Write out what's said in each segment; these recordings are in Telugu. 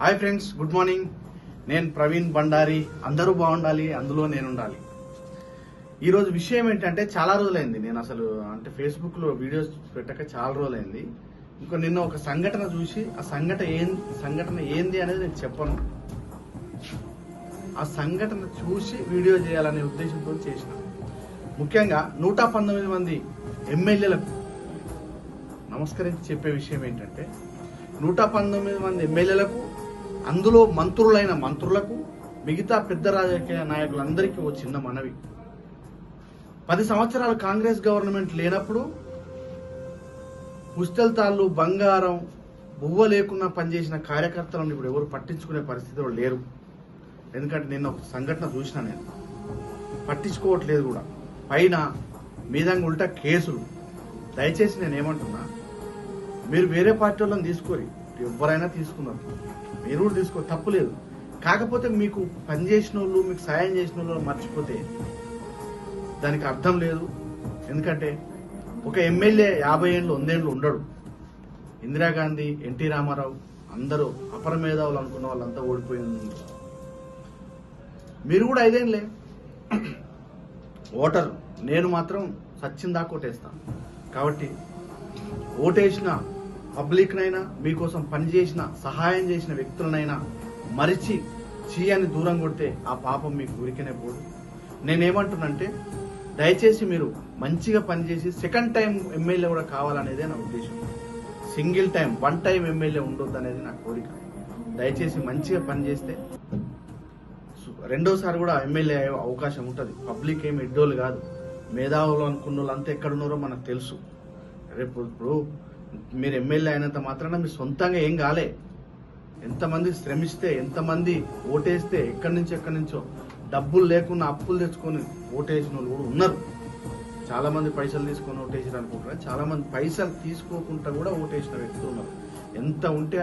Hi friends good morning. నేను ప్రవీణ్ బండారి అందరూ బాగుండాలి అందులో నేను ఉండాలి ఈరోజు విషయం ఏంటంటే చాలా రోజులైంది. నేను అసలు అంటే ఫేస్బుక్లో వీడియోస్ పెట్టక చాలా రోజులైంది. ఇంకా నిన్న ఒక సంఘటన చూసి ఆ సంఘటన ఏం సంఘటన ఏంది అనేది నేను చెప్పను. ఆ సంఘటన చూసి వీడియో చేయాలనే ఉద్దేశంతో చేసిన. ముఖ్యంగా నూట పంతొమ్మిది మంది ఎమ్మెల్యేలకు నమస్కరించి చెప్పే విషయం ఏంటంటే నూట పంతొమ్మిది మంది ఎమ్మెల్యేలకు అందులో మంత్రులైన మంత్రులకు మిగతా పెద్ద రాజకీయ నాయకులందరికీ ఓ చిన్న మనవి. పది సంవత్సరాలు కాంగ్రెస్ గవర్నమెంట్ లేనప్పుడు ముస్తల్ తాళ్ళు బంగారం బువ్వ లేకుండా పనిచేసిన కార్యకర్తలను ఇప్పుడు ఎవరు పట్టించుకునే పరిస్థితిలో లేరు. ఎందుకంటే నిన్న ఒక సంఘటన చూసిన నేను. పట్టించుకోవట్లేదు కూడా. పైన మీదంగా ఉల్టా కేసులు. దయచేసి నేనేమంటున్నా మీరు వేరే పార్టీ వాళ్ళని తీసుకోరి ఎవరైనా తీసుకున్నారు. మీరు కూడా తీసుకో తప్పులేదు కాకపోతే మీకు పని చేసిన వాళ్ళు మీకు సాయం చేసిన వాళ్ళు మర్చిపోతే దానికి అర్థం లేదు. ఎందుకంటే ఒక ఎమ్మెల్యే యాభై ఏళ్ళు వందేళ్ళు ఉండడు. ఇందిరాగాంధీ ఎన్టీ రామారావు అందరూ అపర మేధావులు అనుకున్న వాళ్ళంతా ఓడిపోయింది మీరు కూడా ఐదేళ్ళే. ఓటర్. నేను మాత్రం సచిన్ ఓటేస్తాను కాబట్టి ఓటేసిన పబ్లిక్నైనా మీకోసం పనిచేసిన సహాయం చేసిన వ్యక్తులనైనా మరిచి చీయని దూరం కొడితే ఆ పాపం మీకు ఉరికినే పోదు. నేనేమంటున్నంటే దయచేసి మీరు మంచిగా పనిచేసి సెకండ్ టైం ఎమ్మెల్యే కూడా కావాలనేదే నా ఉద్దేశం. Single time one time MLA ఉండొద్దు అనేది నా కోరిక. దయచేసి మంచిగా పనిచేస్తే రెండోసారి కూడా ఎమ్మెల్యే అయ్యే అవకాశం ఉంటుంది. పబ్లిక్ ఏమి ఎడ్డోళ్ళు కాదు. మేధావులు అనుకున్న వాళ్ళు అంతా ఎక్కడున్నారో మనకు తెలుసు. రేపు ఇప్పుడు మీరు ఎమ్మెల్యే అయినంత మాత్రాన మీరు సొంతంగా ఏం కాలే. ఎంతమంది శ్రమిస్తే ఎంతమంది ఓటేస్తే ఎక్కడి నుంచి ఎక్కడి నుంచో డబ్బులు లేకుండా అప్పులు తెచ్చుకొని ఓటేసిన వాళ్ళు కూడా ఉన్నారు. చాలా మంది పైసలు తీసుకొని ఓటేసారు అనుకుంటారు? చాలా మంది పైసలు తీసుకోకుండా కూడా ఓటేసిన వ్యక్తులు ఉన్నారు. ఎంత ఉంటే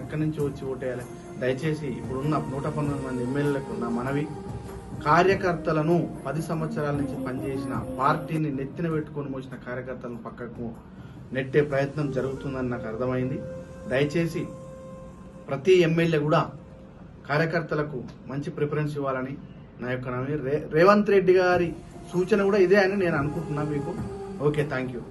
ఎక్కడి నుంచి వచ్చి ఓటేయాలి? దయచేసి ఇప్పుడున్న నూట పంతొమ్మిది మంది ఎమ్మెల్యేలకు ఉన్న మనవి. కార్యకర్తలను పది సంవత్సరాల నుంచి పనిచేసిన పార్టీని నెత్తిన పెట్టుకొని మోసిన కార్యకర్తలను పక్కకు నెట్టే ప్రయత్నం జరుగుతుందని నాకు అర్థమైంది. దయచేసి ప్రతి ఎమ్మెల్యే కూడా కార్యకర్తలకు మంచి ప్రిఫరెన్స్ ఇవ్వాలని నా యొక్క రే రేవంత్ రెడ్డి గారి సూచన కూడా ఇదే అని నేను అనుకుంటున్నాను మీకు. Okay thank you